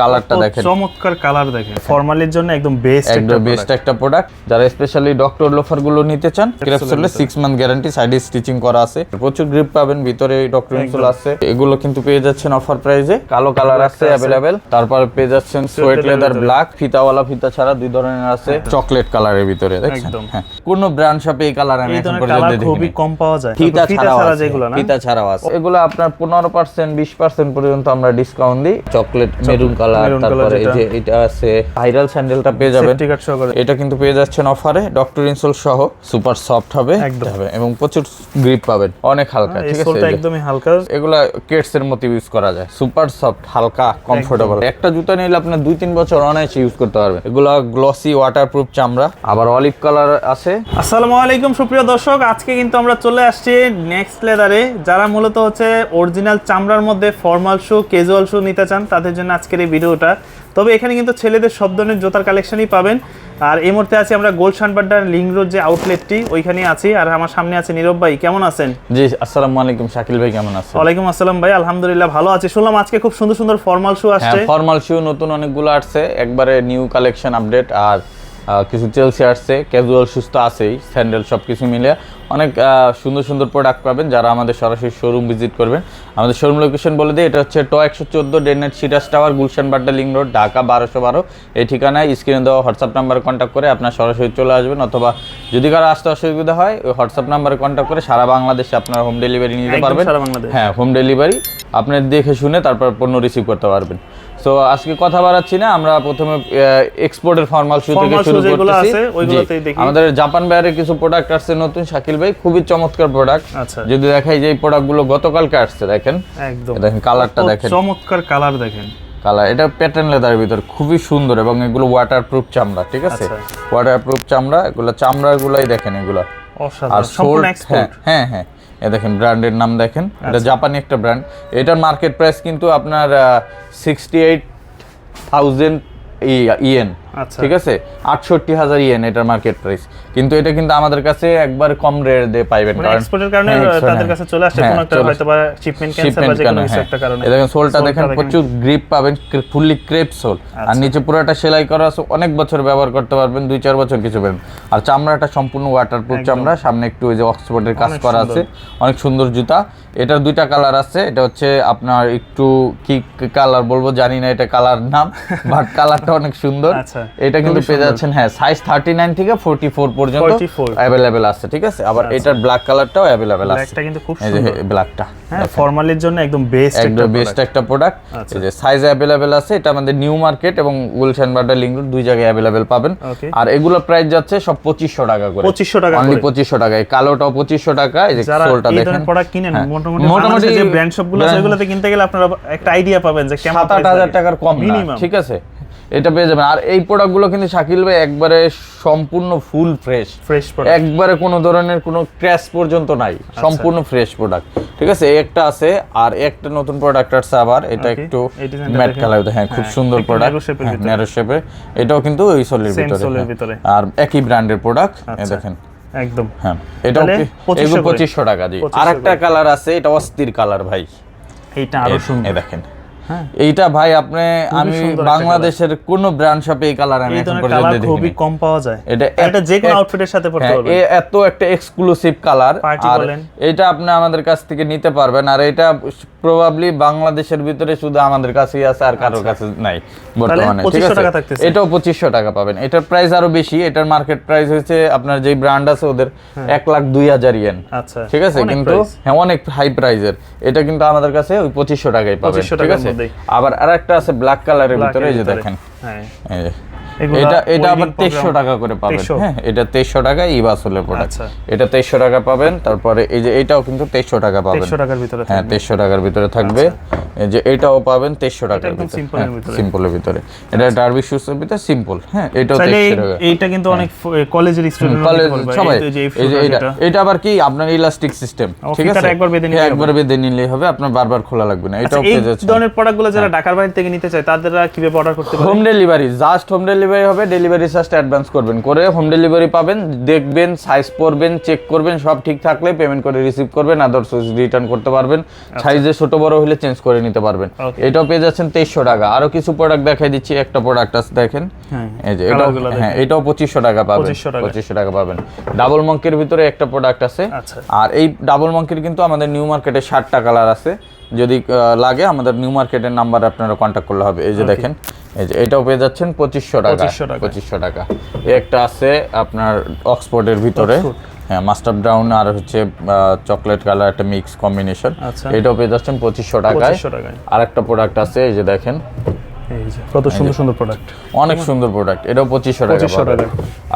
কালারটা দেখেন। চমৎকার কালার দেখেন। ফর্মালির জন্য একদম বেস্ট বেস্ট একটা প্রোডাক্ট যারা স্পেশালি ডক্টর লোফারগুলো নিতে চান ক্রেপসোলে সিক্স মান্থ গ্যারান্টি সাইডে স্টিচিং করা আছে। প্রচুর গ্রিপ পাবেন ভিতরে ডক্টর ইনসোল আছে। এগুলো কিন্তু পেয়ে যাচ্ছেন অফার প্রাইসে কালো কালার আছে অ্যাভেলেবেল তারপর পেয়ে যাচ্ছেন সোয়েট লেদার ব্ল্যাক ফিতাওয়ালা ফিতা ছাড়া দুই ধরনের আছে। চকলেট কালারের ভিতরে দেখছেন। হ্যাঁ। কোন ব্র্যান্ড শপে এই কালার আমি এখন পর্যন্ত দেখিনি। খুবই কম পাওয়া যায়। ফিতা ছাড়া যেগুলো না? ফিতা ছাড়াও আছে। এগুলো আপনার পনেরো পার্সেন্ট বিশ পার্সেন্ট পর্যন্ত আমরা ডিসকাউন্ট দিই। চকলেট মেরুন কালার তারপরে এই। যে এটা আছে ভাইরাল স্যান্ডেলটা পেয়ে যাবেন। এটা কিন্তু পেয়ে যাচ্ছেন অফারে ডক্টর ইনসোল সহ। সুপার সফট হবে হবে এবং প্রচুর গ্রিপ পাবেন অনেক হালকা ঠিক আছে? একদমই হালকা। এগুলা কেটস এর মতো ইউজ করা যায়। সুপার সফট হালকা কমফোর্টেবল একটা জুতা নিলে আপনি দুই তিন বছর অনায়াসে ইউজ করতে পারবেন। এগুলা গ্লসি ওয়াটারপ্রুফ চামড়া। আবার অলিভ কালার আছে। আসসালামু আলাইকুম সুপ্রিয় দর্শক। আজকে কিন্তু আমরা চলে আসছি নেক্সট লেদারে যারা মূলত হচ্ছে অরিজিনাল চামড়ার মধ্যে ফর্মাল শু ক্যাজুয়াল শু নিতে চান তাদের জন্য আজকের এই ভিডিওটা। তবে এখানে কিন্তু ছেলেদের সব ধরনের জোতার কালেকশনই পাবেন। আর এই মুহূর্তে আছি আমরা গোল্ড শানবাড্ডার লিং রোড যে আউটলেটটি ওইখানে আছি। আর আমার সামনে আছে নীরব ভাই কেমন আছেন? জি আসসালামু আলাইকুম শাকিল ভাই কেমন আছেন? ওয়ালাইকুম আসসালাম ভাই আলহামদুলিল্লাহ ভালো আছি। শুনলাম আজকে খুব সুন্দর সুন্দর ফর্মাল শু আসছে। হ্যাঁ ফর্মাল শু নতুন অনেকগুলো আসছে। একবারে নিউ কালেকশন আপডেট আর কিছু চেলসি আসছে ক্যাজুয়াল সুস্থ আছেই স্যান্ডেল সব কিছু মিলে। অনেক সুন্দর সুন্দর প্রোডাক্ট পাবেন যারা আমাদের সরাসরি শোরুম ভিজিট করবেন। আমাদের শোরুম লোকেশন বলে দিই এটা হচ্ছে ট একশো চোদ্দ ডেনেট সিটাস tower Gulshan Badda link road Dhaka বারোশো বারো। এই ঠিকানায় স্ক্রিনে দেওয়া হোয়াটসঅ্যাপ নাম্বারে কন্ট্যাক্ট করে আপনার সরাসরি চলে আসবেন অথবা যদি কারও আসতে অসুবিধা হয় ওই হোয়াটসঅ্যাপ নাম্বারে কন্ট্যাক্ট করে সারা বাংলাদেশে আপনারা হোম ডেলিভারি নিতে পারবেন। হ্যাঁ হোম ডেলিভারি আপনার দেখে শুনে তারপর পণ্য রিসিভ করতে পারবেন। সো আজকে কথা বাড়াচ্ছি না আমরা প্রথমে এক্সপোর্টের ফর্মাল শু থেকে শুরু করতেছি। আছে, ওইগুলোতেই দেখি। আমাদের জাপান বাইরের কিছু প্রোডাক্ট আসছে নতুন শাকিল ভাই খুবই চমৎকার প্রোডাক্ট আচ্ছা। যদি দেখাই যে এই প্রোডাক্টগুলো গতকালকে আসছে দেখেন। একদম। দেখেন কালারটা দেখেন। চমৎকার কালার দেখেন। কালার এটা প্যাটার্ন লেদার ভিতর খুবই সুন্দর এবং এগুলো ওয়াটারপ্রুফ চামড়া ঠিক আছে? আচ্ছা। ওয়াটারপ্রুফ চামড়া এগুলো চামড়াগুলাই দেখেন এগুলো। আর অসাধারণ সোল সম্পূর্ণ এক্সপোর্ট হ্যাঁ হ্যাঁ। এ দেখেন ব্র্যান্ডের নাম দেখেন। এটা আচ্ছা। জাপানি একটা ব্র্যান্ড এটার মার্কেট প্রাইস কিন্তু আপনার সিক্সটি এইট থাউজেন্ড ইয়েন ঠিক আছে? আটষট্টি হাজার ইয়েন এটার মার্কেট প্রাইস কিন্তু এটা কিন্তু আমাদের কাছে একবার কম রেট দিয়ে পাইবেন। মানে এক্সপোর্টের কারণে হ্যাঁ, তাদের হ্যাঁ। কাছে চলে আসছে হ্যাঁ, কোনো একটা হয়তো বা শিপমেন্ট ক্যান্সেল বা যে কোনো? কিছু। একটা কারণে। দেখেন সোলটা দেখেন। প্রচুর গ্রিপ পাবেন ফুললি ক্রেপ সোল আর আচ্ছা। নিচে পুরোটা সেলাই করা আছে অনেক বছর ব্যবহার করতে পারবেন দুই চার বছর কিছু পাবেন। আর চামড়াটা সম্পূর্ণ ওয়াটারপ্রুফ চামড়া সামনে একটু ওই যে অক্সফোর্ডের কাজ করা আছে অনেক সুন্দর জুতা। এটার দুইটা কালার আছে এটা হচ্ছে আপনার একটু কি কালার বলব জানি না এটা কালার নাম বাট কালারটা অনেক সুন্দর। আচ্ছা, এটা কিন্তু পেয়ে যাচ্ছেন হ্যাঁ সাইজ থার্টি নাইন থেকে ফোর্টি ফোর পর্যন্ত। 44 অ্যাভেলেবেল আছে ঠিক আছে? আবার এটার ব্ল্যাক কালারটাও অ্যাভেলেবেল আছে। ব্ল্যাকটা কিন্তু খুব এই সুন্দর। ব্ল্যাকটা হ্যাঁ ফর্মালির জন্য একদম বেস্ট একদম বেস্ট একটা প্রোডাক্ট আচ্ছা। এই যে সাইজ অ্যাভেলেবেল আছে এটা আমাদের নিউ মার্কেট এবং গুলশান বাড্ডা লিঙ্ক রোড দুই জায়গায় অ্যাভেলেবেল পাবেন। আর এগুলো প্রাইস যাচ্ছে সব পঁচিশশো টাকা করে। 2500 টাকা অনলি করে। পঁচিশশো টাকা। এই কালোটাও পঁচিশশো টাকা এই যে সোলটা দেখেন। প্রোডাক্ট কিনেন হ্যাঁ। মোটামুটি যে ব্র্যান্ড সবগুলো আছে ওগুলোতে কিনতে গেলে আপনারা একটা আইডিয়া পাবেন যে কেমন সাত আট হাজার টাকার কম না ঠিক আছে? এটা পেয়ে যাবেন। আর এই প্রোডাক্টগুলো কিন্তু শাকিল ভাই একবারে সম্পূর্ণ ফুল ফ্রেশ ফ্রেশ প্রোডাক্ট একবারে কোনো ধরনের কোনো ক্র্যাশ পর্যন্ত নাই। আচ্ছা। সম্পূর্ণ ফ্রেশ প্রোডাক্ট ঠিক আছে? একটা আছে আর একটা নতুন প্রোডাক্ট আসছে আবার। এটা একটু ম্যাট। কালার হ্যাঁ খুব হ্যাঁ, সুন্দর প্রোডাক্ট। ন্যারো শেপে এটাও কিন্তু ওই সোলের ভিতরে। হ্যাঁ। ভিতরে। আর একই ব্র্যান্ডের প্রোডাক্ট আচ্ছা। দেখেন। একদম। হ্যাঁ 2500 পঁচিশশো টাকা 2500 আর একটা কালার আছে এটা অস্থির কালার ভাই। এইটা আরও সুন্দর। দেখেন। এইটা ভাই আপনি আমি বাংলাদেশের কোন ব্র্যান্ড শপে এই কালার আমি এখন পর্যন্ত কালার খুবই কম পাওয়া যায়। এটা এটা যে কোনো আউটফিটের সাথে পড়তে হ্যাঁ, পারবেন। এত একটা এক্সক্লুসিভ কালার আর এটা আপনি আমাদের কাছ থেকে নিতে পারবেন। আর এটা প্রবাবলি বাংলাদেশের ভিতরে শুধু আমাদের কাছেই আছে আর কারোর কাছে নাই বর্তমানে ঠিক আছে? এটাও পঁচিশশো টাকা পাবেন। এটার প্রাইস আরও বেশি। এটার মার্কেট প্রাইস হচ্ছে আপনার যেই ব্র্যান্ড আছে ওদের এক লাখ দুই হাজার ইয়েন আচ্ছা। ঠিক আছে? কিন্তু হ্যাঁ অনেক হাই প্রাইজের এটা কিন্তু আমাদের কাছে ওই পঁচিশশো টাকায় পাবেন। ঠিক আছে? আবার আরেকটা আছে ব্ল্যাক কালারের ভিতরে এই যে দেখেন। হ্যাঁ। এটা এটা আবার তেইশশো টাকা করে পাবেন। হ্যাঁ এটা তেইশশো টাকা ইবাসলের প্রোডাক্ট। এটা তেইশশো টাকা পাবেন তারপরে এই যে এটাও কিন্তু তেইশশো টাকা পাবেন। 2300 টাকার ভিতরে হ্যাঁ তেইশশো টাকার ভিতরে থাকবে। যে এটাও পাবেন তেইশশো টাকার ভিতরে। simple এর ভিতরে। সিম্পলের ভিতরে। এটা ডার্বি শুজের ভিতরে সিম্পল হ্যাঁ এটাও তেইশশো টাকা। এইটা কিন্তু অনেক কলেজের স্টুডেন্ট কলেজ সবাই। এই যে এটা এটা। আবার কি? আপনার ইলাস্টিক সিস্টেম ঠিক আছে? একবার বেঁধে নিলেই হ্যাঁ, হবে। একবার বেঁধে নিলেই হবে। আপনার বারবার খোলা লাগবে না। এটাও আচ্ছা, এই পেয়ে যাচ্ছে ধরনের প্রোডাক্টগুলো যারা ঢাকার বাইরে থেকে নিতে চায় তাদের কীভাবে অর্ডার করতে পারে? Home delivery just home delivery delivery হবে ডেলিভারি চার্জটা অ্যাডভান্স করবেন। করে হোম ডেলিভারি পাবেন দেখবেন সাইজ পড়বেন চেক করবেন সব ঠিক থাকলে পেমেন্ট করে রিসিভ করবেন আদার্স রিটার্ন করতে পারবেন। সাইজে ছোট বড় হলে চেঞ্জ করে নিতে পারবেন। এটাও পেয়ে যাচ্ছেন তেইশশো টাকা। আরও কিছু প্রোডাক্ট দেখাই দিচ্ছি একটা প্রোডাক্ট আছে দেখেন। হ্যাঁ এই যে এটাও হ্যাঁ এটাও পঁচিশশো টাকা পাবেন। 2500 টাকা। পঁচিশশো টাকা পাবেন। ডাবল মঙ্কের ভিতরে একটা প্রোডাক্ট আছে। আচ্ছা। আর এই ডাবল মঙ্কের কিন্তু আমাদের নিউ মার্কেটে ষাটটা কালার আছে। যদি লাগে আমাদের নিউ মার্কেটের নাম্বার আপনারা কন্ট্যাক্ট করলে হবে। এই যে দেখেন এই যে এটাও পেয়ে যাচ্ছেন পঁচিশশো টাকা। পঁচিশশো টাকা। এই একটা আছে আপনার অক্সফোর্ডের ভিতরে। হ্যাঁ মাস্টার ব্রাউন আর হচ্ছে চকলেট কালার একটা মিক্স কম্বিনেশন। আচ্ছা। এটাও পেয়ে যাচ্ছেন পঁচিশশো টাকায়। আর একটা প্রোডাক্ট আছে এই যে দেখেন। এই যে কত সুন্দর সুন্দর প্রোডাক্ট অনেক সুন্দর প্রোডাক্ট এটাও পঁচিশশো টাকা টাকা।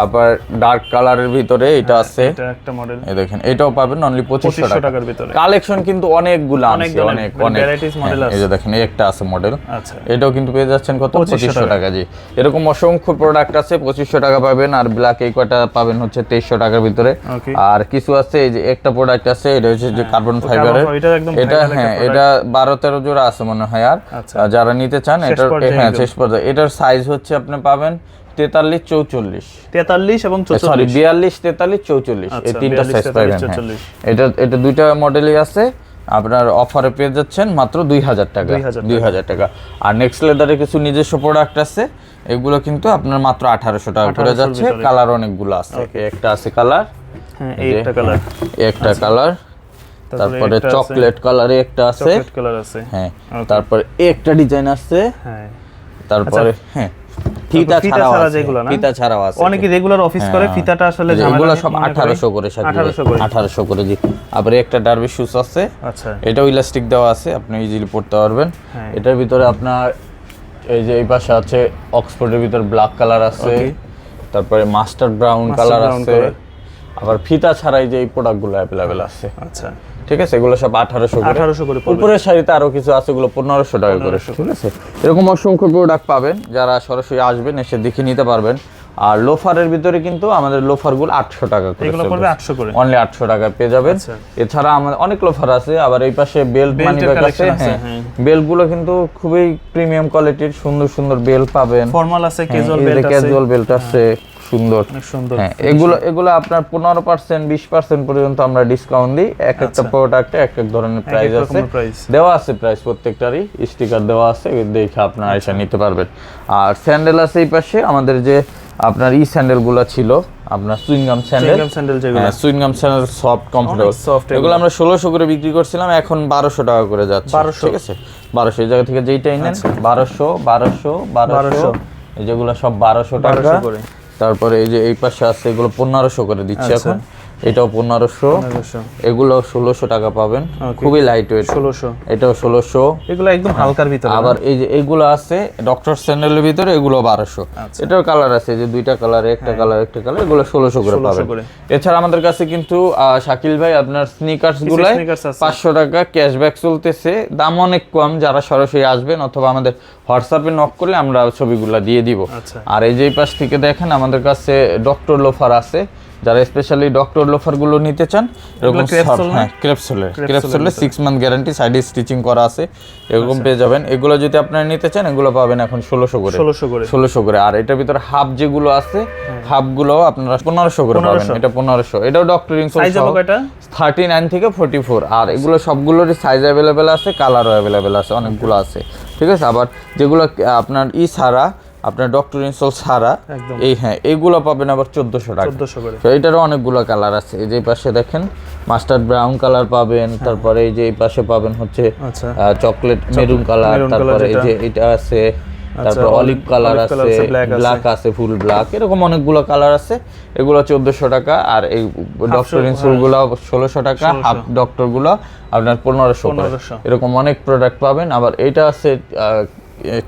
আবার ডার্ক কালারের ভিতরে এটা আছে। এটা একটা মডেল এই দেখেন এটাও পাবেন অনলি পঁচিশশো টাকার ভিতরে। কালেকশন কিন্তু অনেকগুলো অনেক আছে অনেক মানে অনেক। varieties model হ্যাঁ, এই যে দেখেন এই একটা আছে মডেল আচ্ছা। এটাও কিন্তু পেয়ে যাচ্ছেন কত? পঁচিশশো টাকা। জি। এরকম অসংখ্য প্রোডাক্ট আছে পঁচিশশো টাকা পাবেন। আর ব্ল্যাক এই কটা পাবেন হচ্ছে তেইশশো টাকার ভিতরে। আর কিছু আছে এই যে একটা প্রোডাক্ট আছে এটা হচ্ছে যে কার্বন তো ফাইবারের এটা এটা হ্যাঁ এটা বারো তেরো জোড়া আছে মনে হয় আর। আচ্ছা। যারা নিতে চান এটার পর্যায়ে হ্যাঁ শেষ পর্যায়ে। এটার সাইজ হচ্ছে আপনি পাবেন তেতাল্লিশ চৌচল্লিশ। তেতাল্লিশ এবং সরি বিয়াল্লিশ তেতাল্লিশ চৌচল্লিশ। এই আচ্ছা, তিনটা সাইজ পাবেন হ্যাঁ। 44 এটা এটা দুইটা মডেলই আছে। আপনার অফারে পেয়ে যাচ্ছেন মাত্র দুই হাজার টাকা। দুই হাজার টাকা। আর নেক্সট লেদারে কিছু নিজস্ব প্রোডাক্ট আছে। এগুলো কিন্তু আপনার মাত্র আঠারোশো টাকা করে যাচ্ছে। কালার অনেকগুলো আছে। একটা আছে কালার হ্যাঁ এই একটা কালার একটা কালার তারপরে চকলেট কালারে একটা আছে। চকলেট কালার আছে। হ্যাঁ তারপরে একটা ডিজাইন আছে হ্যাঁ। তারপরে হ্যাঁ ফিতা ছাড়াও ছাড়া আছে যেগুলো না? ফিতা ছাড়াও আছে। অনেকে রেগুলার অফিস করে হ্যাঁ। ফিতাটা আসলে এগুলো সব মনে করে। আঠারোশো করে আঠারোশো করে। আঠারোশো করে জি। আবার একটা ডার্বি শুজ আছে। আচ্ছা। এটাও ইলাস্টিক দেওয়া আছে আপনি ইজিলি পড়তে পারবেন। হ্যাঁ। এটার ভিতরে আপনার এই যে এই পাশে আছে অক্সফোর্ডের ভিতরে ব্ল্যাক কালার আছে। তারপরে মাস্টার ব্রাউন কালার আছে। আবার ফিতা ছাড়াই যে এই প্রোডাক্টগুলো অ্যাভেলেবেল আছে। আচ্ছা। ঠিক আছে? এগুলো সব আঠারোশো আঠারোশো করে উপরের শাড়িতে আরও কিছু আছে এগুলো পনেরোশো টাকা করে। ঠিক আছে? এরকম অসংখ্য প্রোডাক্ট পাবেন যারা সরাসরি আসবেন এসে দেখে নিতে পারবেন। আর লোফারের ভিতরে কিন্তু আমাদের লোফারগুলো আটশো টাকা করে এগুলো পড়বে আটশো করে। অনলি আটশো টাকা পেয়ে যাবেন। আচ্ছা। এছাড়া আমাদের অনেক লোফার আছে আবার এই পাশে বেল্ট মানি ব্যাগ আছে হ্যাঁ। হ্যাঁ। বেল্টগুলো কিন্তু খুবই প্রিমিয়াম কোয়ালিটির সুন্দর সুন্দর বেল্ট পাবেন। ফর্মাল আছে ক্যাজুয়াল বেল্ট আছে। ক্যাজুয়াল বেল্ট আছে। সুন্দর। সুন্দর হ্যাঁ এগুলো এগুলো আপনার পনেরো পার্সেন্ট বিশ পার্সেন্ট পর্যন্ত আমরা ডিসকাউন্ট দিই। এক একটা আচ্ছা। প্রোডাক্টে এক এক ধরনের প্রাইস আছে। দেওয়া আছে প্রাইস প্রত্যেকটারই। স্টিকার দেওয়া আছে দেখে আপনারা এসে নিতে পারবেন। আর স্যান্ডেল আছে এই পাশে। আমাদের যে আপনার ই স্যান্ডেলগুলো ছিল আপনার chewing gum sandal chewing gum sandal soft comfortable soft এগুলো। আমরা ষোলোশো করে বিক্রি করছিলাম এখন বারোশো টাকা করে যাচ্ছে। 1200 ঠিক আছে? বারোশো এই জায়গা থেকে যেইটাই নেন বারোশো বারোশো বারোশো। 1200 এই যেগুলো সব বারোশো টাকা। করে। তারপরে এই যে এই পাশে আছে এগুলো পনেরোশো করে দিচ্ছি আচ্ছা। এখন এটাও পনেরোশো। এগুলো ষোলোশো টাকা পাবেন। খুবই লাইট ওয়েট ষোলোশো। এটাও ষোলোশো। এগুলো একদম হালকার ভিতরে আবার এই যে এইগুলো আছে ডক্টর স্যান্ডেলের ভিতরে এগুলো বারোশো। আচ্ছা। এটার কালার আছে যে দুইটা কালার একটা কালার একটা কালার এগুলো ষোলোশো করে পাবেন। এছাড়া আমাদের কাছে কিন্তু শাকিল ভাই আপনার স্নিকার্স গুলাই পাঁচশো টাকা ক্যাশব্যাক চলতেছে। দাম অনেক কম যারা সরাসরি আসবেন অথবা আমাদের হোয়াটসঅ্যাপে নক করলে আমরা ছবিগুলো দিয়ে দিব। আচ্ছা। আর এই যে পাশ থেকে দেখেন আমাদের কাছে ডক্টর লোফার আছে। যারা স্পেশালি ডক্টর লোফারগুলো নিতে চান এরকম? হ্যাঁ ক্রেপসোলের ক্রেপসোলের। সিক্স মান্থ গ্যারান্টি সাইডে স্টিচিং করা আছে। এরকম আচ্ছা। পেয়ে যাবেন। এগুলো যদি আপনারা নিতে চান এগুলো পাবেন এখন ষোলোশো করে। ষোলোশো করে। ষোলোশো করে। আর এটার ভিতরে হাফ যেগুলো আছে হাফগুলো আপনারা পনেরোশো করে পাবেন। এটা পনেরোশো। এটাও ডক্টর কয়টা? থার্টি নাইন থেকে ফোর্টি ফোর আর এগুলো সবগুলোরই সাইজ অ্যাভেলেবেল আছে কালারও অ্যাভেলেবেল আছে অনেকগুলো আছে। ঠিক আছে? আবার যেগুলো আপনার ই ছাড়া আপনার ডক্টর ইনসল ছাড়া এই হ্যাঁ এইগুলো পাবেন আবার চোদ্দোশো টাকা। চোদ্দশো করে। তো এটারও অনেকগুলো কালার আছে। এই যে পাশে দেখেন মাস্টার্ড ব্রাউন কালার পাবেন তারপরে এই যে এই পাশে পাবেন হচ্ছে আচ্ছা। চকলেট মেরুন কালার তারপরে এই যে এটা আছে তারপর অলিভ কালার আছে। ব্ল্যাক আছে। ফুল ব্ল্যাক এরকম অনেকগুলো কালার আছে। এগুলো চোদ্দশো টাকা আর এই ডক্টর shop, ইনসুলগুলো ষোলোশো টাকা হাফ ডক্টরগুলো আপনার পনেরোশো এরকম অনেক প্রোডাক্ট পাবেন। আবার এটা আছে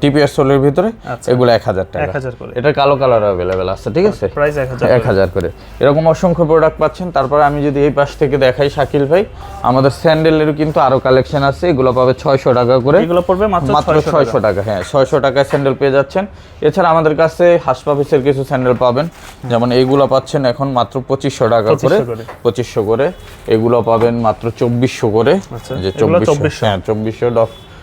টিপিএস সোলের ভিতরে আচ্ছা। এগুলো এক হাজার টাকা। করে। এটা কালো কালার অ্যাভেলেবেল আছে ঠিক আছে? প্রাইস এক হাজার করে। এরকম অসংখ্য প্রোডাক্ট পাচ্ছেন। তারপরে আমি যদি এই পাশ থেকে দেখাই শাকিল ভাই আমাদের স্যান্ডেলের কিন্তু আরও কালেকশন আছে। এগুলো পাবে ছয়শো টাকা করে। এগুলো পড়বে মাত্র ছয়শো টাকা। হ্যাঁ ছয়শো টাকায় স্যান্ডেল পেয়ে যাচ্ছেন। এছাড়া আমাদের কাছে হাসপাফিসের কিছু স্যান্ডেল পাবেন। যেমন এইগুলো পাচ্ছেন এখন মাত্র পঁচিশশো টাকা করে। পঁচিশশো করে। এগুলো পাবেন মাত্র চব্বিশশো করে। আচ্ছা, যে চব্বিশশো 2400 হ্যাঁ চব্বিশশো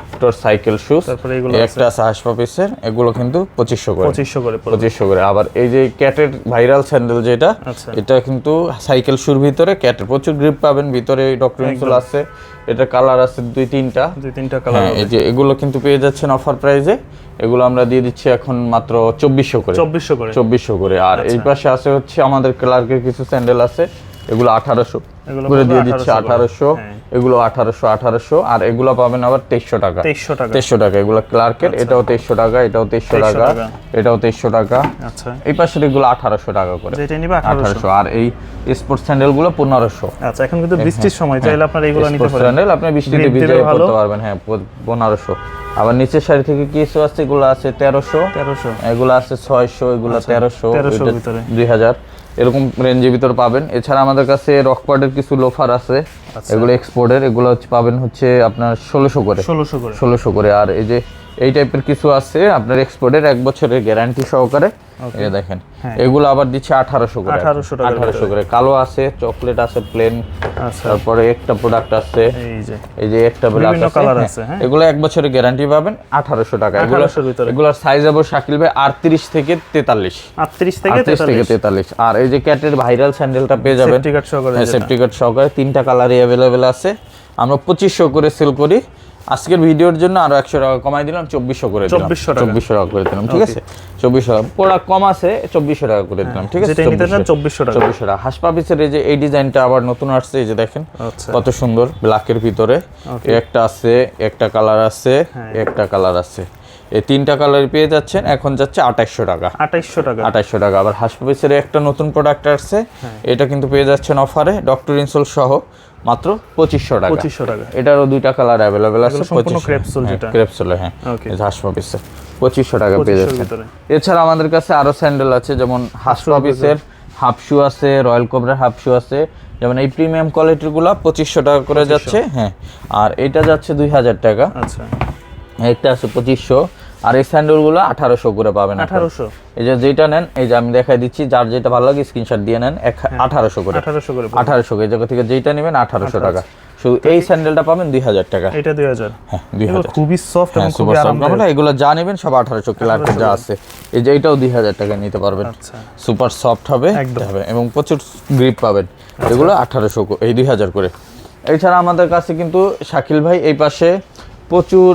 ভিক্টর সাইকেল শুজ তারপরে এগুলো একটা আছে হাসপাপিসের এগুলো কিন্তু পঁচিশশো করে। পঁচিশশো করে পঁচিশশো করে। আবার এই যে ক্যাটের ভাইরাল স্যান্ডেল যেটা আচ্ছা। এটা কিন্তু সাইকেল শুর ভিতরে ক্যাটের প্রচুর গ্রিপ পাবেন ভিতরে ডক্টর ইনসুল আছে এটা কালার আছে দুই তিনটা। দুই তিনটা কালার হ্যাঁ এই যে এগুলো কিন্তু পেয়ে যাচ্ছেন অফার প্রাইজে এগুলো আমরা দিয়ে দিচ্ছি এখন মাত্র চব্বিশশো করে। চব্বিশশো করে। চব্বিশশো করে। আর এই পাশে আছে হচ্ছে আমাদের ক্লার্কের কিছু স্যান্ডেল আছে এগুলো আঠারোশো করে দিয়ে দিচ্ছি 1800 আঠারোশো। এগুলো আঠারোশো আঠারোশো আর এগুলো পাবেন আবার তেইশশো টাকা। তেইশশো টাকা। তেইশশো টাকা এগুলো ক্লার্কের এটাও তেইশশো টাকা এটাও তেইশশো টাকা। এটাও তেইশশো টাকা। আচ্ছা। এই পাশের এগুলো আঠারোশো টাকা করে। আঠারোশো। আর এই স্পোর্টস স্যান্ডেলগুলো পনেরোশো। আচ্ছা এখন কিন্তু বৃষ্টির সময় চাইলে আপনারা এগুলো নিতে পারেন। স্যান্ডেল আপনি বৃষ্টিতে ভিজে পারবেন। হ্যাঁ পনেরোশো। আবার নিচের সারি থেকে কি কিছু আছে? এগুলো আছে তেরোশো। তেরোশো। এগুলো আছে ছয়শো এগুলো তেরোশো 1300 ভিতরে। দুই হাজার। এরকম রেঞ্জের ভিতর পাবেন। এছাড়া আমাদের কাছে রকপার্টের কিছু লোফার আছে। আচ্ছা। এগুলো এক্সপোর্টের এগুলো হচ্ছে পাবেন হচ্ছে আপনার ষোলোশো করে। ষোলোশো করে। ষোলোশো করে। আর এই যে এই টাইপের কিছু আছে আপনার এক্সপোর্টের এক বছরের গ্যারান্টি সহকারে। এই দেখেন হ্যাঁ। এগুলো আবার দিচ্ছে আঠারোশো করে। 1800 টাকার আঠারোশো করে। কালো আছে চকলেট আছে প্লেন আচ্ছা। তারপরে একটা প্রোডাক্ট আছে। এই যে। একটা ব্ল্যাক আছে। হ্যাঁ, হ্যাঁ। এগুলো এক বছরের গ্যারান্টি পাবেন আঠারোশো টাকা। এগুলো 1800 র ভিতরে। এগুলোর সাইজ আবার শাকিল ভাই আটত্রিশ থেকে তেতাল্লিশ। আটত্রিশ থেকে থেকে তেতাল্লিশ। আর এই যে ক্যাটের ভাইরাল স্যান্ডেলটা পেয়ে যাবেন। সেফটি কার্ড সহকারে তিনটা কালারই অ্যাভেলেবেল আছে। আমরা পঁচিশশো করে সেল করি। আজকের ভিডিওর জন্য আরও একশো টাকা কমাই দিলাম চব্বিশশো করে দিলাম। 2400 টাকা। চব্বিশশো টাকা করে দিলাম ঠিক আছে? চব্বিশশো টাকা। প্রোডাক্ট কম আছে চব্বিশশো টাকা করে দিলাম ঠিক আছে? 2400 টাকা। চব্বিশশো টাকা। হাসপাপিসের এই যে এই ডিজাইনটা আবার নতুন আসছে এই যে দেখেন আচ্ছা। কত সুন্দর ব্ল্যাকের ভিতরে। একটা আছে একটা কালার আছে হ্যাঁ। একটা কালার আছে। এই তিনটা কালার পেয়ে যাচ্ছেন এখন যাচ্ছে আঠাইশশো টাকা। আঠাইশশো টাকা। আঠাইশশো টাকা। আবার হাসপাপিসের একটা নতুন প্রোডাক্ট আসছে হ্যাঁ। এটা কিন্তু পেয়ে যাচ্ছেন অফারে ডক্টর ইনসোল সহ। মাত্র পঁচিশশো টাকা। পঁচিশশো টাকা। এটারও দুইটা কালার অ্যাভেলেবেল আছে ক্রেপসুল যেটা। ক্রেপসুল হ্যাঁ। Okay. হাসপাপিসে পঁচিশশো টাকা পেয়ে 2500 র যাচ্ছেন। ভিতরে। এছাড়া আমাদের কাছে আরও স্যান্ডেল আছে যেমন হাসপাপিসের হাফ শু আছে রয়্যাল কোবরার হাফ শু আছে। যেমন এই প্রিমিয়াম কোয়ালিটিরগুলা পঁচিশশো টাকা করে যাচ্ছে হ্যাঁ। আর এটা যাচ্ছে দুই হাজার টাকা। আচ্ছা। একটা আছে পঁচিশশো। আর এই স্যান্ডেলগুলো আঠারোশো করে পাবেন আঠারোশো। এই যে যেটা নেন এই যে আমি দেখাই দিচ্ছি যার যেটা ভালো লাগে স্ক্রিনশট দিয়ে নেন আঠারোশো করে। আঠারোশো করে আঠারোশো এই জায়গা থেকে যেটা নেবেন আঠারোশো টাকা। শুধু এই স্যান্ডেলটা পাবেন দুই হাজার টাকা। এটা দুই হাজার। হ্যাঁ দুই হাজার। খুবই সফট হ্যাঁ সুপার সফট এগুলো যা নেবেন সব আঠারোশো ক্লার্কের যা আছে। এই যে এটাও দুই হাজার টাকা নিতে পারবেন। আচ্ছা। সুপার সফট হবে। হবে। এবং প্রচুর গ্রিপ পাবেন। এগুলো আঠারোশো এই দুই হাজার করে। এছাড়া আমাদের কাছে কিন্তু শাকিল ভাই এই পাশে প্রচুর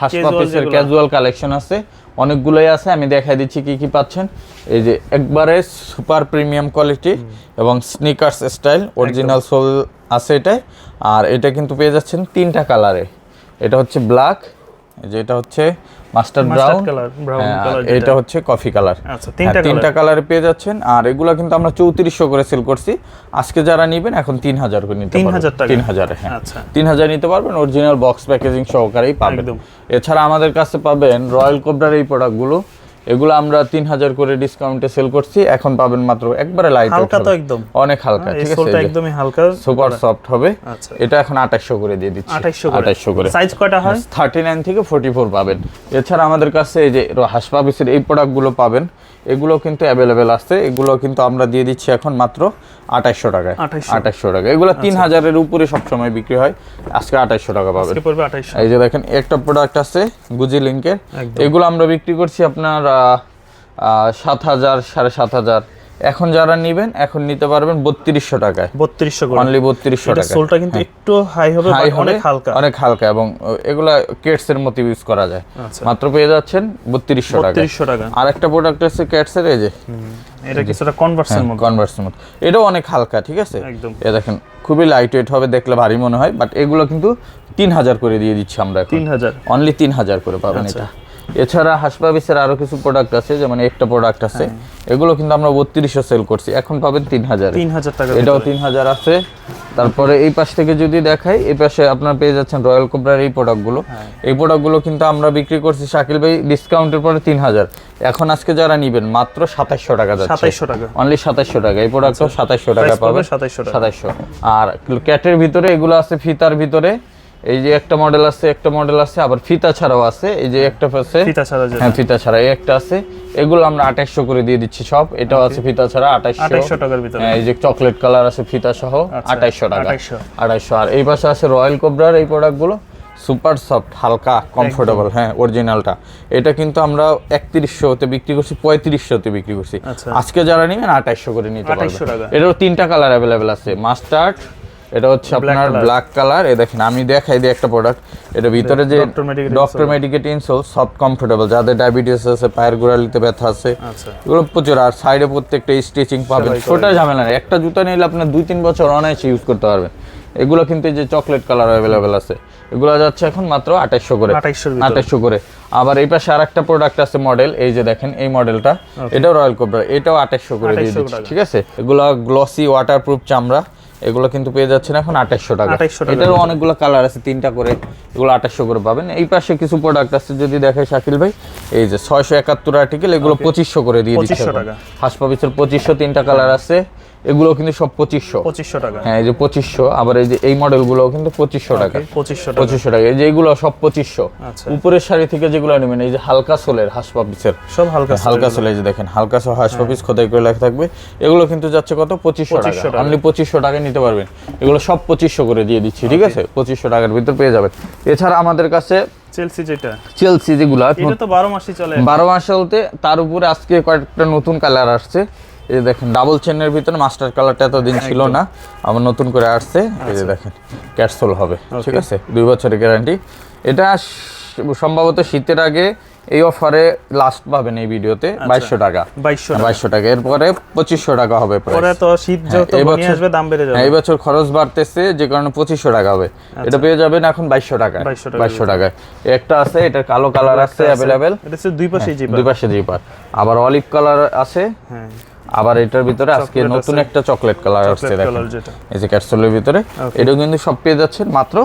হাসপাতালের ক্যাজুয়াল কালেকশন আছে। অনেকগুলোই আছে আমি দেখাই দিচ্ছি কি কি পাচ্ছেন। এই যে একবারে সুপার প্রিমিয়াম কোয়ালিটি এবং স্নিকার্স স্টাইল অরিজিনাল সোল আছে এটাই। আর এটা কিন্তু পেয়ে যাচ্ছেন তিনটা কালারে এটা হচ্ছে ব্ল্যাক যেটা হচ্ছে master brown color, brown color যেটা। এটা হচ্ছে কফি কালার আচ্ছা তিনটা তিনটা কালার কালারে পেয়ে যাচ্ছেন। আর এগুলো কিন্তু আমরা চৌত্রিশশো করে সেল করছি। আজকে যারা নিবেন এখন তিন হাজার করে নিতে পারবেন। তিন হাজারে হ্যাঁ। আচ্ছা। তিন হাজার নিতে পারবেন অরিজিনাল বক্স প্যাকেজিং সহকারেই পাবেন। এছাড়া আমাদের কাছে পাবেন রয়্যাল কোবরার এই প্রোডাক্টগুলো এগুলো আমরা তিন হাজার করে ডিসকাউন্টে সেল করছি। এখন পাবেন মাত্র একবারে লাইট হালকা তো একদম। অনেক হালকা এই ঠিক আছে? একদমই হালকা। সুপার সফট হবে। আচ্ছা। এটা এখন আঠাশশো করে দিয়ে দিচ্ছি। আঠাশশো করে। সাইজ কয়টা হয়? থার্টি নাইন থেকে ফোর্টি ফোর পাবেন। এছাড়া আমাদের কাছে এই যে হাসপাবিসের এই প্রোডাক্টগুলো পাবেন। এগুলো কিন্তু অ্যাভেলেবেল আছে। এগুলো কিন্তু আমরা দিয়ে দিচ্ছি এখন মাত্র আঠাইশশো টাকায়। আঠাশশো টাকা এগুলো তিন হাজারের উপরে সবসময় বিক্রি হয়। আজকে আঠাইশশো টাকা পাবেন। আঠাইশশো। এই যে দেখেন একটা প্রোডাক্ট আছে গুজি লিঙ্কের এগুলো আমরা বিক্রি করছি আপনার সাত হাজার সাড়ে সাত হাজার। এখন যারা নেবেন এখন নিতে পারবেন বত্রিশশো টাকায়। বত্রিশশো অনলি বত্রিশশো টাকা সোলটা কিন্তু একটু হাই হবে অনেক হালকা। অনেক হালকা এবং এগুলা কেটস এর মতো ইউজ করা যায়। আচ্ছা। মাত্র পেয়ে যাচ্ছেন বত্রিশশো টাকা বত্রিশশো টাকা। আর একটা প্রোডাক্ট আছে ক্যাটস এর এই যে। এটা কিছুটা কনভার্সের মধ্যে কনভার্সের মতো। এটাও অনেক হালকা ঠিক আছে? একদম। এ দেখেন খুবই লাইট ওয়েট হবে দেখলে ভারী মনে হয় বাট এগুলো কিন্তু তিন হাজার করে দিয়ে দিচ্ছি আমরা তিন হাজার। অনলি তিন হাজার করে পাবেন আচ্ছা। এটা। এছাড়া হাসপাবিসের আরও কিছু প্রোডাক্ট আছে যেমন একটা প্রোডাক্ট আছে। এগুলো কিন্তু আমরা বত্রিশশো সেল করছি। এখন পাবেন তিন হাজার তিন হাজার টাকা এটাও তিন হাজার আছে। তারপরে এই পাশ থেকে যদি দেখাই এই পাশে আপনার পেয়ে যাচ্ছেন রয়্যাল কোবরার এই প্রোডাক্টগুলো হ্যাঁ। এই প্রোডাক্টগুলো কিন্তু আমরা বিক্রি করছি শাকিল ভাই ডিসকাউন্টের পরে তিন হাজার এখন আজকে যারা নিবেন মাত্র সাতাশশো টাকা যাচ্ছে। সাতাইশশো টাকা। অনলি সাতাশশো টাকা। এই প্রোডাক্টও সাতাশশো টাকা পাবে পড়বে পাবেন 2700 টাকা। সাতাশশো আর ক্যাটের ভিতরে এগুলো আছে ফিতার ভিতরে। এই যে একটা মডেল আছে একটা মডেল আছে আবার ফিতা ছাড়াও আছে। এই যে একটা আছে। ফিতা ছাড়া হ্যাঁ ফিতা ছাড়া এই একটা আছে। এগুলো আমরা আঠাশশো করে দিয়ে দিচ্ছি সব। এটাও আছে ফিতা ছাড়া আঠাশশো আঠাইশশো টাকার ভিতরে। হ্যাঁ, এই যে চকলেট কালার আছে ফিতা সহ আচ্ছা, আঠাইশশো টাকা। 2800 আঠাইশশো। আর এই পাশে আছে রয়্যাল কোবরার এই প্রোডাক্টগুলো সুপার সফট হালকা কমফোর্টেবল হ্যাঁ অরিজিনালটা এটা কিন্তু আমরা একত্রিশশোতে বিক্রি করছি পঁয়ত্রিশশোতে বিক্রি করছি। আচ্ছা। আজকে যারা নেবেন আঠাইশশো করে নিতে 2800। পারবেন। এটারও তিনটা কালার অ্যাভেলেবেল আছে। মাস্টার্ড এটা হচ্ছে আপনার ব্ল্যাক কালার এ দেখেন আমি দেখাই দিই একটা প্রোডাক্ট এটা ভিতরে যে doctor medicated insole soft comfortable যাদের ডায়াবেটিস আছে পায়ের গোড়ালিতে ব্যথা আছে আচ্ছা। এগুলো প্রচুর। আর সাইডে প্রত্যেকটা স্টিচিং পাবেন। ছোটা ঝামেলা নেই। একটা জুতা নিলে আপনার দুই তিন বছর অনায়াসে ইউজ করতে পারবেন। এগুলো কিন্তু যে চকলেট কালার অ্যাভেলেবেল আছে। এগুলো যাচ্ছে এখন মাত্র আঠাইশশো করে। 2800 আঠাইশশো করে। আবার এই পাশে আর একটা প্রোডাক্ট আছে মডেল এই যে দেখেন এই মডেলটা এটাও রয়্যাল কোবরা এটাও আঠাইশশো করে দিয়ে দিচ্ছি ঠিক আছে? এগুলো গ্লসি ওয়াটারপ্রুফ চামড়া। এগুলো কিন্তু পেয়ে যাচ্ছেন এখন আঠাশশো টাকা। 2800 টাকার এটারও অনেকগুলো কালার আছে তিনটা করে এগুলো আঠাশশো করে পাবেন। এই পাশে কিছু প্রোডাক্ট আছে যদি দেখে শাকিল ভাই এই যে ছয়শো একাত্তর আর্টিকেল এগুলো পঁচিশশো করে দিয়ে দিচ্ছে 2500 টাকা। হাসপাবিসের পঁচিশশো তিনটা কালার আছে। এগুলো কিন্তু সব পঁচিশশো। পঁচিশশো টাকা। হ্যাঁ এই যে পঁচিশশো আবার এই যে এই মডেলগুলো কিন্তু পঁচিশশো টাকা। পঁচিশশো পঁচিশশো টাকা। এই যে এগুলো সব পঁচিশশো। আচ্ছা। উপরের শাড়ি থেকে যেগুলো নেবেন এই যে হালকা সোলের হাসপাবিসের সব হালকা হালকা সোলে যে দেখেন হালকা সো হাসপাবিস খোদাই করে লেখা থাকবে। এগুলো কিন্তু যাচ্ছে কত? পঁচিশশো টাকা। 2500 টাকা। অনলি পঁচিশশো টাকায় নিতে পারবেন। এগুলো সব পঁচিশশো করে দিয়ে দিচ্ছি ঠিক আছে? পঁচিশশো টাকার ভিতর পেয়ে যাবেন। এছাড়া আমাদের কাছে চেলসি যেটা। চেলসি যেগুলো এটা তো বারো মাসই চলে। বারো মাস চলতে তার উপরে আজকে কয়েকটা নতুন কালার আসছে। এই যে দেখেন ডাবল চেনের ভিতরে মাস্টার কালারটা এতদিন ছিল না। আবার নতুন করে আসছে। এই আচ্ছা। যে দেখেন ক্যাটসোল হবে ঠিক আছে? দুই বছরের গ্যারান্টি এটা সম্ভবত শীতের আগে এই অফারে লাস্ট পাবেন এই ভিডিওতে আচ্ছা। বাইশশো টাকা। বাইশশো টাকা। এরপরে পঁচিশশো টাকা হবে। পরে তো শীত বছর- আসবে দাম বেড়ে যাবে। হ্যাঁ, এই বছর খরচ বাড়তেছে যে কারণে পঁচিশশো টাকা হবে। এটা পেয়ে যাবেন এখন বাইশশো টাকা 2200 টাকার বাইশশো টাকায়। একটা আছে এটা কালো কালার আছে অ্যাভেলেবেল এটা হচ্ছে দুই পাশেই জিপা দুই পাশে জিপার আবার অলিভ কালার আছে। হ্যাঁ। আবার এটার ভিতরে আজকে নতুন একটা চকলেট কালার আসছে দেখেন। এই যে ক্যাপসুলের ভিতরে এটাও কিন্তু সব পেয়ে যাচ্ছেন মাত্র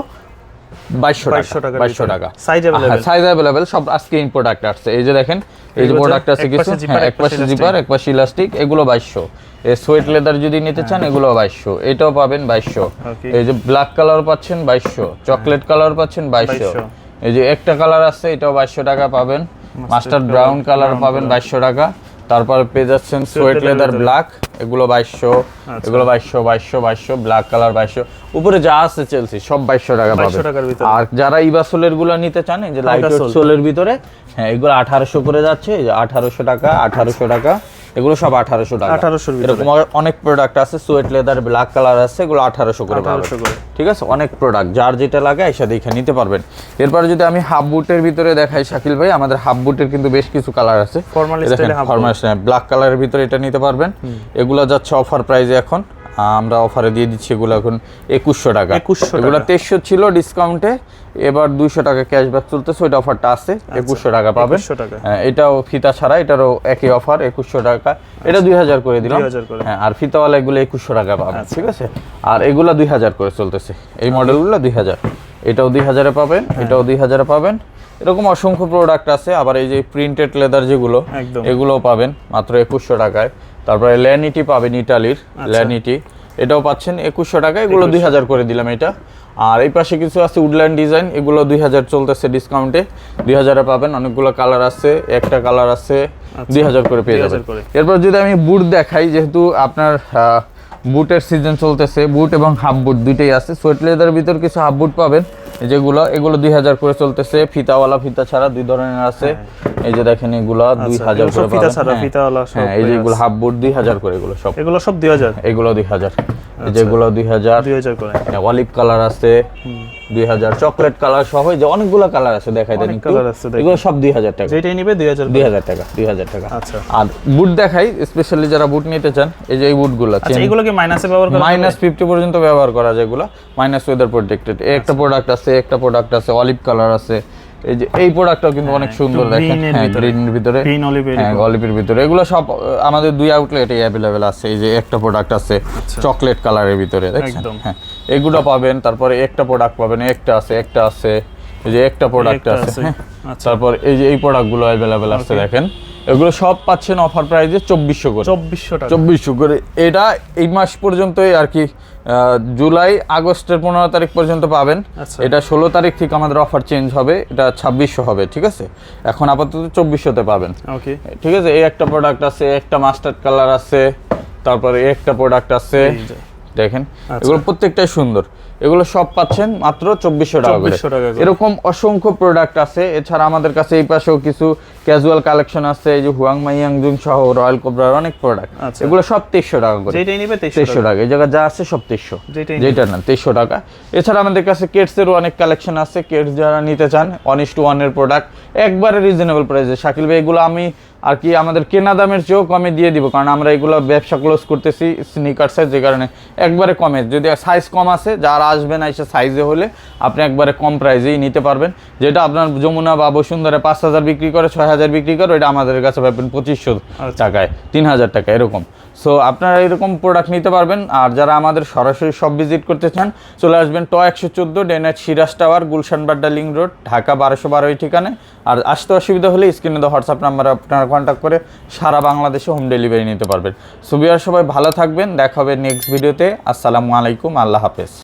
বাইশশো 2200 টাকা। বাইশশো। টাকা? সাইজ অ্যাভেলেবেল সব আজকে ইন প্রোডাক্ট আসছে। এই যে দেখেন এই যে প্রোডাক্ট আছে কিছু হ্যাঁ, এক পাশে জিপার এক পাশে ইলাস্টিক এগুলো বাইশশো। এই সোয়েট লেদার যদি নিতে চান এগুলো বাইশশো। এটাও পাবেন বাইশশো. এই যে ব্ল্যাক কালার পাচ্ছেন বাইশশো। চকলেট কালার পাচ্ছেন বাইশশো। 2200 এই যে একটা কালার আছে এটাও বাইশশো টাকা পাবেন। মাস্টার ব্রাউন কালার পাবেন বাইশশো টাকা। তারপর পেয়ে যাচ্ছেন সোয়েট লেদার ব্ল্যাক এগুলো বাইশশো আচ্ছা। এগুলো বাইশশো বাইশশো বাইশশো ব্ল্যাক কালার বাইশশো। উপরে যা আছে চেলসি সব বাইশশো টাকা 2200 পাবেন টাকার ভিতরে। আর যারা ইবাসোলেরগুলো নিতে চান এই যে লাইট সোলের ভিতরে হ্যাঁ এগুলো আঠারোশো করে যাচ্ছে এই যে আঠারোশো টাকা আঠারোশো টাকা। এগুলো সব আঠারোশো টাকা। 1800 র এরকম অনেক প্রোডাক্ট আছে সোয়েট লেদার ব্ল্যাক কালার আছে এগুলো আঠারোশো করে পাবেন। 1800 করে। ঠিক আছে? অনেক প্রোডাক্ট যার যেটা লাগে এসে দেখে নিতে পারবেন। এরপরে যদি আমি হাফ বুটের ভিতরে দেখাই শাকিল ভাই আমাদের হাফ বুটের কিন্তু বেশ কিছু কালার আছে। ফর্মাল ব্ল্যাক কালারের ভিতরে এটা নিতে পারবেন। এগুলো যাচ্ছে অফার প্রাইজে এখন। আমরা অফারে দিয়ে দিচ্ছি এগুলো এখন একুশশো টাকা। 2100 টাকা। এগুলো তেইশশো ছিল ডিসকাউন্টে এবার দুইশো টাকা ক্যাশব্যাক চলতেছে ওইটা অফারটা আছে একুশশো টাকা পাবেন। হ্যাঁ, এটাও ফিতা ছাড়া এটারও একই অফার একুশশো টাকা। এটা দুই হাজার করে দিলাম। হ্যাঁ আর ফিতাওয়ালা এগুলো একুশশো টাকা পাবেন ঠিক আছে? আর এগুলো দুই হাজার করে চলতেছে। এই মডেলগুলো দুই হাজার। এটাও দুই হাজারে পাবেন এটাও দুই হাজারে পাবেন। এরকম অসংখ্য প্রোডাক্ট আছে আবার এই যে প্রিন্টেড লেদার যেগুলো। এগুলোও পাবেন মাত্র একুশশো টাকায়। তারপরে ল্যানিটি পাবেন ইটালির ল্যানিটি এটাও পাচ্ছেন একুশশো টাকা এগুলো দুই হাজার করে দিলাম এটা। আর এই পাশে কিছু আছে উডল্যান্ড ডিজাইন এগুলো দুই হাজার চলতেছে ডিসকাউন্টে দুই হাজারে পাবেন অনেকগুলো কালার আছে একটা কালার আছে দুই হাজার করে পেয়ে যাবেন। এরপর যদি আমি বুট দেখাই যেহেতু আপনার বুটের সিজন চলতেছে বুট এবং হাফ বুট দুইটাই আছে সোয়েট লেদার ভিতর কিছু হাফ বুট পাবেন। যেগুলো এগুলো দুই হাজার করে চলতেছে ফিতাওয়ালা ফিতা ছাড়া দুই ধরনের আছে। এই যে দেখেন এগুলো দুই আচ্ছা, হাজার করে ফিতা ছাড়া, হ্যাঁ। ফিতাওয়ালা সব হ্যাঁ এই যে। এগুলো হাফ বুট দুই হাজার করে এগুলো সব। এগুলো সব দুই হাজার? এগুলো দুই হাজার। যেগুলো দুই হাজার। দুই হাজার করে। অলিভ কালার আছে। দুই হাজার চকলেট কালার সহ যে অনেকগুলো কালার আছে দেখাই দেন কালার আছে, এগুলো সব দুই হাজার টাকা। যেটাই নিবে দুই হাজার দুই হাজার টাকা দুই হাজার টাকা। আচ্ছা। আর বুট দেখাই স্পেশালি যারা বুট নিতে চান এই যে এই বুটগুলো আচ্ছা এগুলো কি মাইনাসে ব্যবহার করা মাইনাস ফিফটি পর্যন্ত ব্যবহার করা যায় এগুলো। মাইনাস ওয়েদার প্রোটেক্টেড একটা প্রোডাক্ট আছে একটা প্রোডাক্ট আছে অলিভ কালার আছে এই যে এই প্রোডাক্টটাও কিন্তু অনেক সুন্দর দেখেন। হ্যাঁ ভিতরে। গ্রিনের এর হ্যাঁ অলিভের ভিতরে। এগুলো সব আমাদের দুই আউটলেটে অ্যাভেলেবেল আছে। এই যে একটা প্রোডাক্ট আছে চকলেট কালারের ভিতরে দেখছেন? আচ্ছা। হ্যাঁ এগুলো পাবেন তারপরে একটা প্রোডাক্ট পাবেন একটা আছে একটা আছে। এই যে একটা প্রোডাক্ট আছে। হ্যাঁ। আচ্ছা। তারপর এই যে এই প্রোডাক্টগুলো অ্যাভেলেবেল আছে দেখেন। এগুলো সব পাচ্ছেন অফার প্রাইসে চব্বিশশো করে। চব্বিশশো টাকা। চব্বিশশো করে। এটা এই মাস পর্যন্তই আর কি জুলাই আগস্টের পনেরো তারিখ পর্যন্ত পাবেন। আচ্ছা। এটা ষোলো তারিখ থেকে আমাদের অফার চেঞ্জ হবে এটা ছাব্বিশশো হবে ঠিক আছে? এখন আপাতত চব্বিশশোতে পাবেন। ওকে ঠিক আছে? এই একটা প্রোডাক্ট আছে একটা মাস্টার্ড কালার আছে তারপরে একটা প্রোডাক্ট আছে। দেখেন এগুলো প্রত্যেকটাই সুন্দর। এগুলো সব পাচ্ছেন মাত্র চব্বিশশো টাকা করে। 2400 টাকা এরকম অসংখ্য প্রোডাক্ট আছে। এছাড়া আমাদের কাছে এই পাশেও কিছু ক্যাজুয়াল কালেকশন আছে এই যে হুয়াং মাইয়াংজুং সহ রয়্যাল কোবরার অনেক প্রোডাক্ট আচ্ছা। এগুলো সব তেইশশো টাকা করে। তেইশশো টাকা। এই জায়গায় যা আছে সব তেইশশো। যেটা না তেইশশো টাকা। এছাড়া আমাদের কাছে কেটসেরও অনেক কালেকশন আছে। কেটস যারা নিতে চান ওয়ান ইস টু ওয়ানের প্রোডাক্ট একবারে রিজনেবল প্রাইসে শাকিল ভাই এগুলো আমি আর কি আমাদের কেনা দামের চেয়েও কমে দিয়ে দিব কারণ আমরা এগুলো ব্যবসা ক্লোজ করতেছি স্নিকার্সের যে কারণে। একবারে কমে যদি সাইজ কম আছে যারা না এসে সাইজে হলে আপনি একবারে কম প্রাইজেই নিতে পারবেন। যেটা আপনার যমুনা বা বসুন্ধরা পাঁচ হাজার বিক্রি করে ছয় হাজার বিক্রি করে ওইটা আমাদের কাছে পাবেন পঁচিশশো টাকায় তিন হাজার টাকা এরকম। সো আপনারা এরকম প্রোডাক্ট নিতে পারবেন। আর যারা আমাদের সরাসরি সব ভিজিট করতে চান, চলে আসবেন ট একশো চোদ্দ day night Siraj tower, Gulshan Badda link road, Dhaka বারোশো বারো ঠিকানে আর আসতে অসুবিধা হলে স্ক্রিনে দেওয়া হোয়াটসঅ্যাপ নাম্বারে আপনারা কন্ট্যাক্ট করে সারা বাংলাদেশে হোম ডেলিভারি নিতে পারবেন। সুবিধার সবাই ভালো থাকবেন। দেখা হবে নেক্সট ভিডিওতে আসসালামু আলাইকুম। আল্লাহ হাফেজ।